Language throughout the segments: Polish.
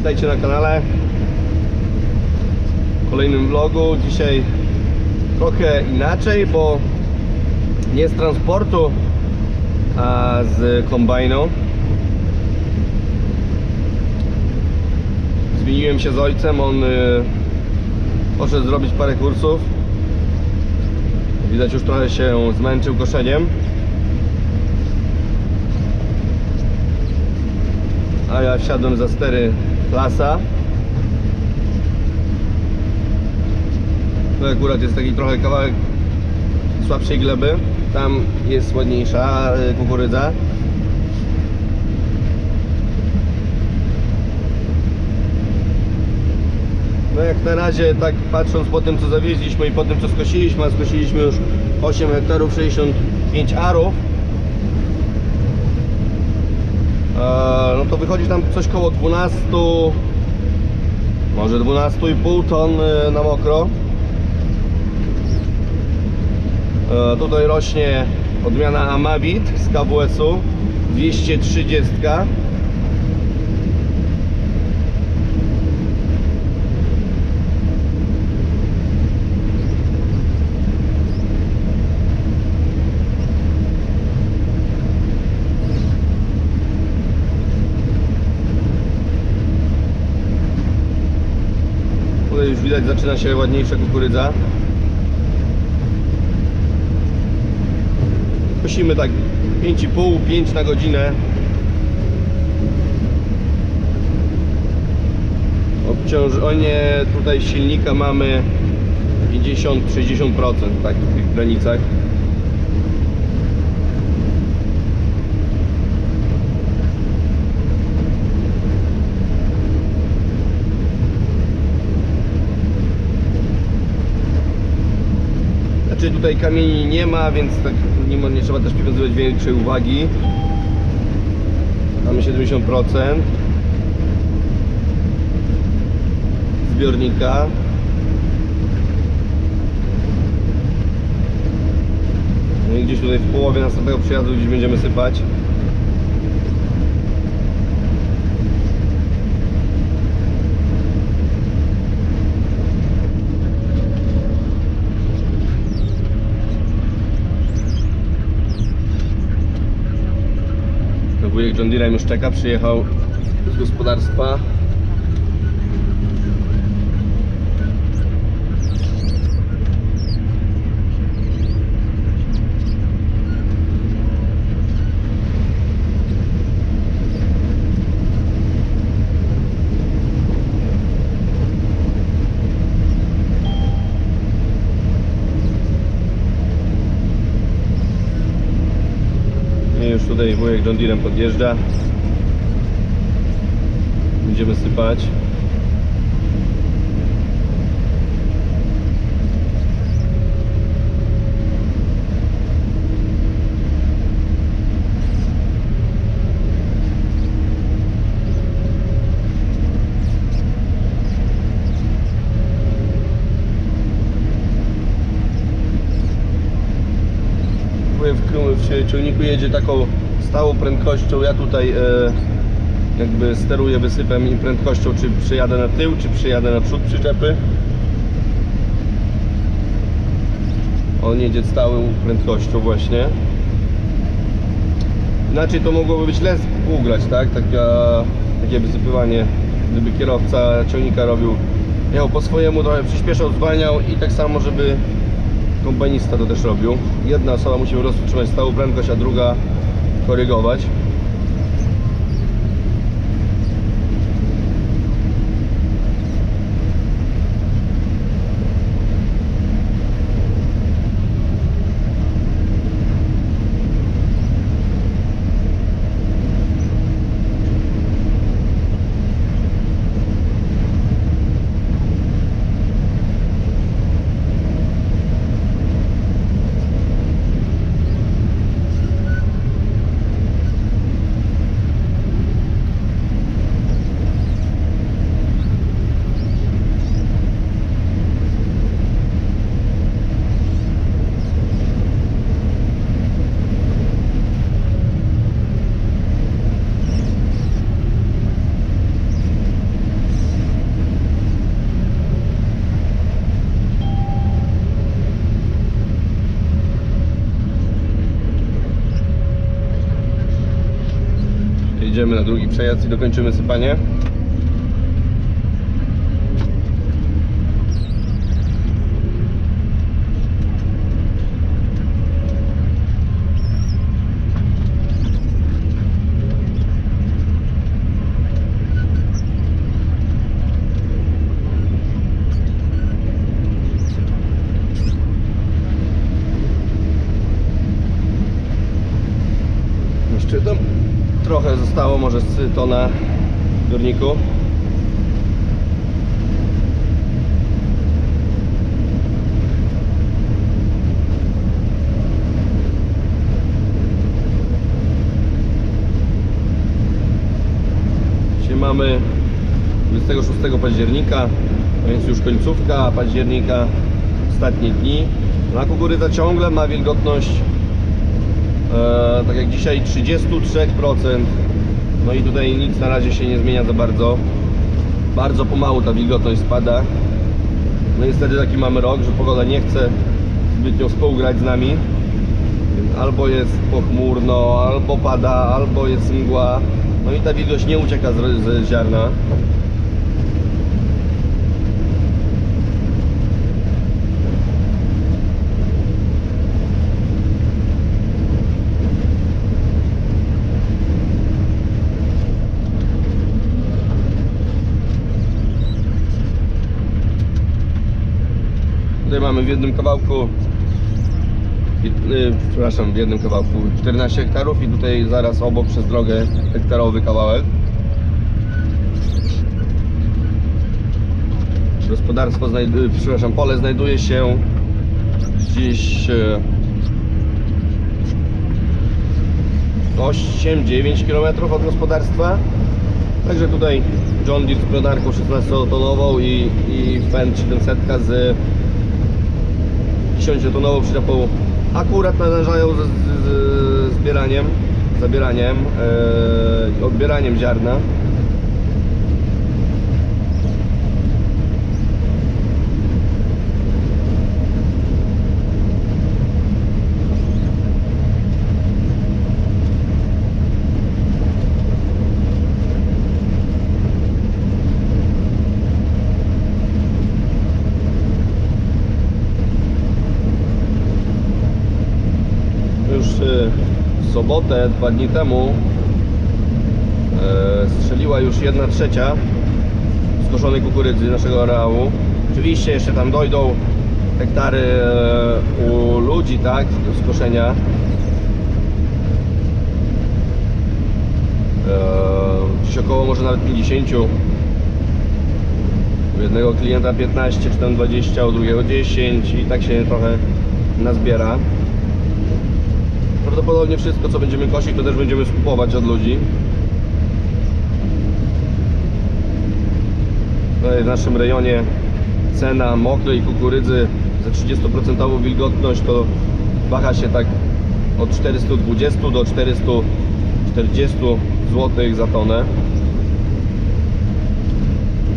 Witajcie na kanale. Kolejnym vlogu. Dzisiaj trochę inaczej, bo nie z transportu, a z kombajnu. Zmieniłem się z ojcem, on y, poszedł zrobić parę kursów. Widać już trochę się zmęczył koszeniem. A ja wsiadłem za stery klasa. To akurat jest taki trochę kawałek słabszej gleby. Tam jest ładniejsza kukurydza. No jak na razie, tak patrząc po tym co zawieźliśmy i po tym co skosiliśmy, a skosiliśmy już 8 hektarów 65 arów e, no to wychodzi tam coś koło 12 może 12,5 ton e, na mokro. E, tutaj rośnie odmiana Amavit z KWS-u 230 Tutaj już widać zaczyna się ładniejsza kukurydza. Kosimy tak 5,5-5 na godzinę. Obciążenie tutaj silnika mamy 50-60%, tak w tych granicach. Tutaj kamieni nie ma, więc tak nie, nie trzeba też przywiązywać większej uwagi. Mamy 70% zbiornika. No i gdzieś tutaj w połowie następnego przejazdu gdzieś będziemy sypać. John Deere już czeka, przyjechał z gospodarstwa. I już tutaj wujek John Deerem podjeżdża. Będziemy sypać. W ciągniku jedzie taką stałą prędkością. Ja tutaj e, jakby steruję wysypem i prędkością, czy przyjadę na tył, czy przyjadę na przód przyczepy. On jedzie stałą prędkością właśnie. Inaczej to mogłoby być les ugrać, tak? Taka, takie wysypywanie, gdyby kierowca ciągnika robił, jechał po swojemu, trochę przyspieszał, zwalniał i tak samo, żeby kombajnista to też robił. Jedna osoba musi po prostu trzymać stałą prędkość, a druga korygować. wjedziemy na drugi przejazd i dokończymy sypanie. Trochę zostało, może z tona w zbiorniku. Dzisiaj mamy 26 października, więc już końcówka października, ostatnie dni. Na kukurydza ciągle ma wilgotność E, tak jak dzisiaj 33%. No i tutaj nic na razie się nie zmienia za bardzo. Bardzo pomału ta wilgotność spada. No niestety taki mamy rok, że pogoda nie chce zbytnio współgrać z nami. Albo jest pochmurno, albo pada, albo jest mgła. No i ta wilgoć nie ucieka z, z ziarna. Tutaj mamy w jednym kawałku, y, przepraszam, w jednym kawałku 14 hektarów i tutaj zaraz obok przez drogę hektarowy kawałek. Gospodarstwo, znajduje, przepraszam, pole znajduje się gdzieś e, 8-9 km od gospodarstwa. Także tutaj John Deere z prądarką 16-tonową i, i Fendt 700 z 10-tonową przyczepą akurat nadążają z, z, z zbieraniem, zabieraniem, e, odbieraniem ziarna. już y, w sobotę, dwa dni temu e, strzeliła już jedna trzecia skoszonej kukurydzy naszego areału. Oczywiście jeszcze tam dojdą hektary e, u ludzi, tak, do skoszenia. E, Gdzieś około może nawet 50. U jednego klienta 15 czy tam 20, u drugiego 10 i tak się trochę nazbiera. Prawdopodobnie wszystko co będziemy kosić to też będziemy skupować od ludzi. W naszym rejonie cena mokrej kukurydzy za 30% wilgotność to waha się tak od 420 do 440 zł za tonę.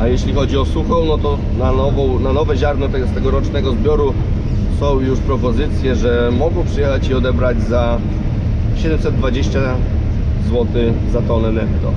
A jeśli chodzi o suchą, no to na, nową, na nowe ziarno z tegorocznego zbioru są już propozycje, że mogą przyjechać i odebrać za 720 zł za tonę netto.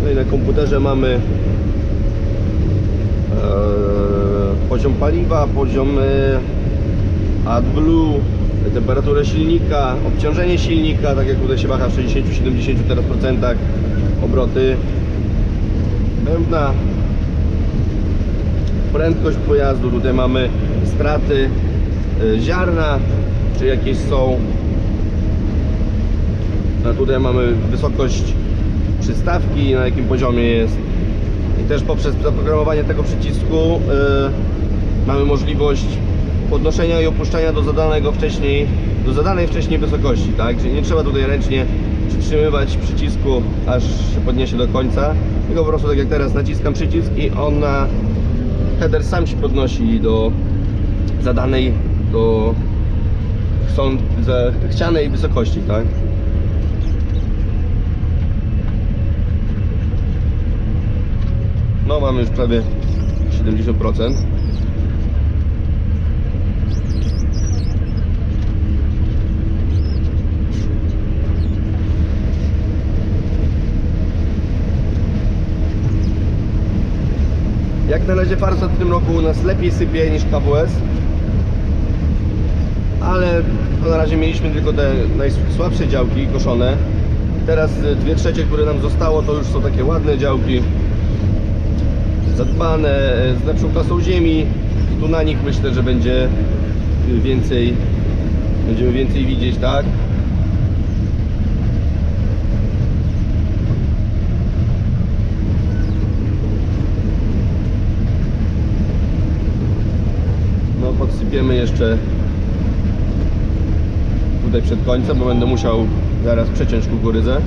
Tutaj na komputerze mamy e, poziom paliwa, poziom e, AdBlue, temperaturę silnika, obciążenie silnika, tak jak tutaj się waha w 60-70 teraz procentach, obroty bębna, prędkość pojazdu, tutaj mamy straty e, ziarna, czy jakieś są. A tutaj mamy wysokość przystawki, na jakim poziomie jest. I też poprzez zaprogramowanie tego przycisku yy, mamy możliwość podnoszenia i opuszczania do zadanego wcześniej, do zadanej wcześniej wysokości, tak? Czyli nie trzeba tutaj ręcznie przytrzymywać przycisku, aż się podniesie do końca. Tylko po prostu tak jak teraz naciskam przycisk i on na header sam się podnosi do zadanej, do chcą, chcianej wysokości, tak? No mamy już prawie 70%. Jak na razie Farsat w tym roku u nas lepiej sypie niż KWS. Ale na razie mieliśmy tylko te najsłabsze działki koszone. Teraz dwie trzecie, które nam zostało, to już są takie ładne działki. Zadbane, y, z lepszą klasą ziemi. Tu na nich myślę, że będzie więcej, będziemy więcej widzieć, tak? No podsypiemy jeszcze tutaj przed końcem, bo będę musiał zaraz przeciąć kukurydzę.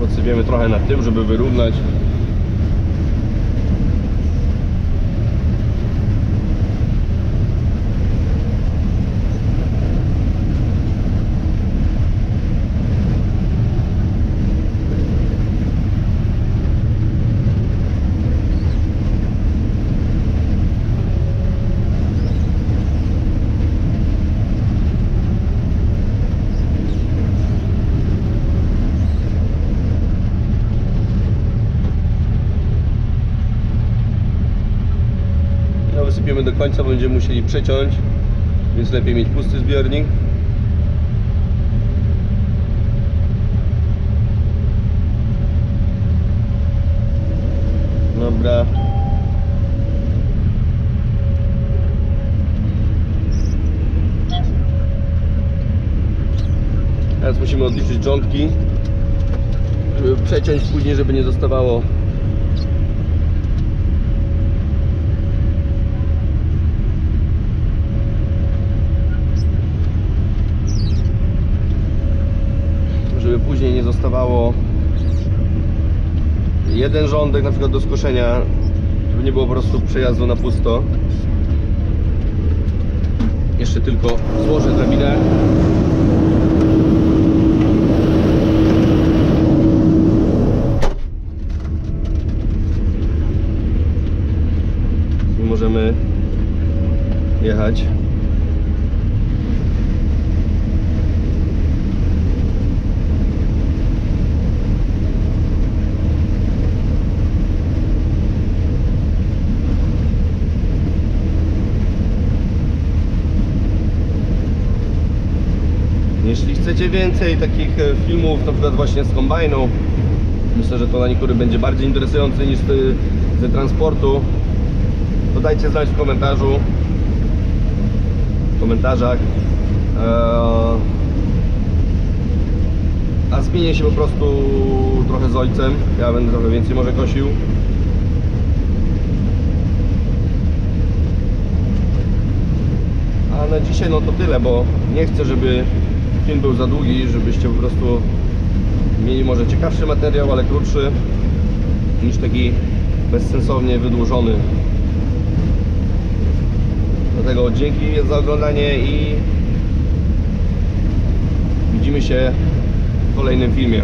Podsypiemy trochę nad tym, żeby wyrównać. Do końca, będziemy musieli przeciąć, więc lepiej mieć pusty zbiornik. Dobra. Teraz musimy odliczyć rządki, żeby przeciąć później, żeby nie zostawało żeby później nie zostawało jeden rządek na przykład do skoszenia, żeby nie było po prostu przejazdu na pusto. Jeszcze tylko złożę drabinę. Jeśli chcecie więcej takich e, filmów, na przykład właśnie z kombajnu, myślę, że to dla niektórych będzie bardziej interesujące niż ty- ze transportu, to dajcie znać w komentarzu, w komentarzach. Eee, A zmienię się po prostu trochę z ojcem, ja będę trochę więcej może kosił. A na dzisiaj no to tyle, bo nie chcę, żeby film był za długi, żebyście po prostu mieli może ciekawszy materiał, ale krótszy niż taki bezsensownie wydłużony. Dlatego dzięki za oglądanie i widzimy się w kolejnym filmie.